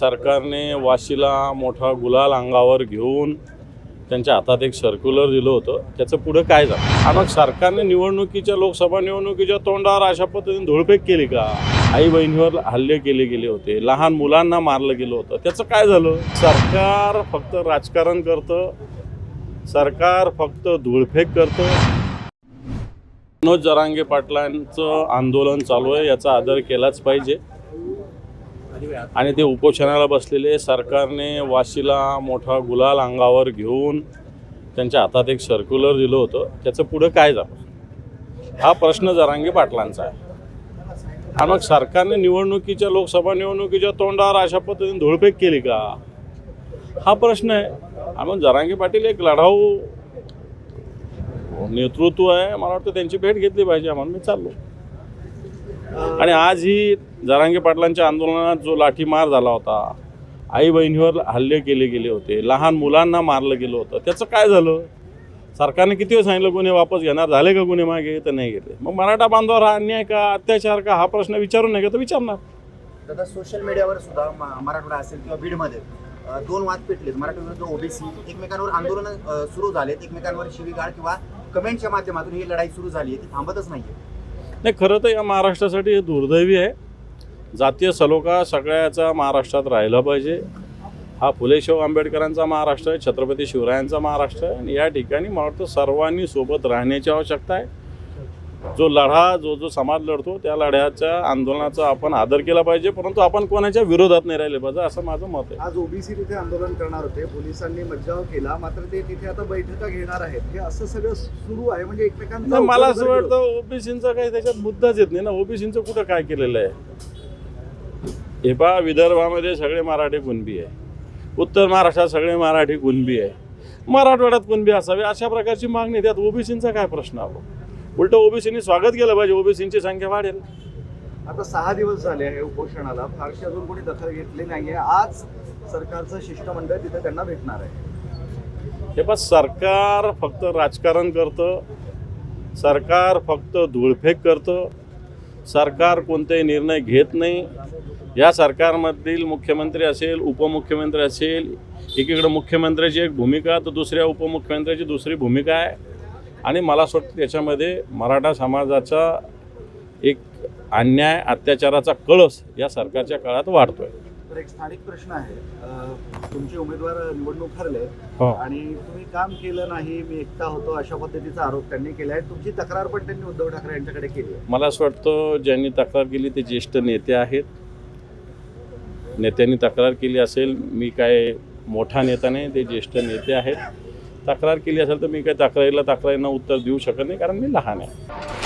सरकारने वाशीला मोठा गुलाल अंगावर घेऊन त्यांच्या हातात एक सर्क्युलर दिलं होतं. त्याचं पुढं काय झालं? आणि मग सरकारने निवडणुकीच्या लोकसभा निवडणुकीच्या तोंडावर अशा पद्धतीने धुळफेक केली का? आई बहिणीवर हल्ले केले गेले होते. लहान मुलांना मारलं गेलं होतं. त्याचं काय झालं? सरकार फक्त राजकारण करतं. सरकार फक्त धुळफेक करतं. मनोज जरांगे पाटलांचं आंदोलन चालू आहे. याचा आदर केलाच पाहिजे. आणि ते उपोषणाला बसलेले सरकारने वाशीला मोठा गुलाल अंगावर घेऊन त्यांच्या हातात एक सर्क्युलर दिलं होतं. त्याचं पुढं काय झालं? हा प्रश्न जरांगी पाटलांचा आहे. आणि मग सरकारने निवडणुकीच्या लोकसभा निवडणुकीच्या तोंडावर अशा पद्धतीने धुळफेक केली का? हा प्रश्न आहे. आणि मग जरांगी पाटील एक लढाऊ नेतृत्व आहे. मला वाटतं त्यांची भेट घेतली पाहिजे. आम्हाला मी चाललो. आणि आज ही जरांगे पाटलांच्या आंदोलनात जो लाठीमार झाला होता आई बहिणीवर हल्ले केले गेले होते लहान मुलांना मारलं गेलं होतं त्याचं काय झालं? सरकारने किती वेळ सांगितलं गुन्हे वापस घेणार झाले का गुन्हे मागे? तर नाही घेतले. मग मराठा बांधवावर हा अन्याय का अत्याचार का हा प्रश्न विचारून नाही का तर विचारणार. दादा सोशल मीडियावर सुद्धा म- मराठवाडा असेल किंवा बीडमध्ये दोन वाद पेटलेत. मराठा विरुद्ध ओबीसी एकमेकांवर आंदोलन सुरू झालेत एकमेकांवर शिवीगाळ किंवा कमेंटच्या माध्यमातून ही लढाई सुरू झाली आहे ती थांबतच नाहीये. नाही खरं तर या महाराष्ट्रासाठी हे दुर्दैवी आहे. जातीय सलोखा सगळ्याचा महाराष्ट्रात राहिला पाहिजे. हा फुले शाहू आंबेडकरांचा महाराष्ट्र आहे छत्रपती शिवरायांचा महाराष्ट्र आहे. आणि या ठिकाणी मला वाटतं सर्वांनी सोबत राहण्याची आवश्यकता आहे. जो लढा जो जो समाज लढतो त्या लढ्याच्या आंदोलनाचा आपण आदर केला पाहिजे परंतु आपण कोणाच्या विरोधात नाही राहिले पाहिजे असं माझं मत आहे. आज ओबीसी तिथे आंदोलन करणार होते पोलिसांनी मज्जाव केला मात्र ते तिथे आता बैठका घेणार आहेत. हे असं सगळं सुरू आहे म्हणजे एकमेकांचा नाही, मला असं वाटतं ओबीसींचा काही त्याच्यात मुद्दाच येत नाही ना. ओबीसींचं कुठं काय केलेलं आहे? हे पहा विदर्भामध्ये सगळे मराठी कुणबी आहे. उत्तर महाराष्ट्रात सगळे मराठी कुणबी आहे. मराठवाड्यात कुणबी असावे अशा प्रकारची मागणी त्यात ओबीसींचा काय प्रश्न आहे? उलटं ओबीसींनी स्वागत केलं पाहिजे ओबीसींची संख्या वाढेल. आता सहा दिवस झाले आहे उपोषणाला फारशी अजून कोणी दखल घेतली नाहीये. आज सरकारचं शिष्टमंडळ तिथे त्यांना भेटणार आहे. हे पण सरकार फक्त राजकारण करतं सरकार फक्त धुळफेक करतं सरकार कोणतेही निर्णय घेत नाही. या सरकारमधील मुख्यमंत्री असेल उपमुख्यमंत्री असेल एकीकडे मुख्यमंत्र्याची एक भूमिका तर दुसऱ्या उपमुख्यमंत्र्याची दुसरी भूमिका आहे. आणि मला असं वाटतं त्याच्यामध्ये मराठा समाजाचा एक अन्याय अत्याचाराचा कळस या सरकारच्या काळात वाढतोय. तर एक स्थानिक प्रश्न आहे. तुमचे उमेदवार निवडणूक हरले हो. आणि तुम्ही काम केलं नाही मी एकटा होतो अशा पद्धतीचा आरोप त्यांनी केला आहे. तुमची तक्रार पण त्यांनी उद्धव ठाकरे यांच्याकडे केली आहे. मला असं वाटतं ज्यांनी तक्रार केली ते ज्येष्ठ नेते आहेत. नेत्यांनी तक्रार केली असेल मी काय मोठा नेता नाही ते ज्येष्ठ नेते आहेत. तक्रार केली असेल तर मी काही तक्रारीला तक्रारींना उत्तर देऊ शकत नाही कारण मी लहान आहे.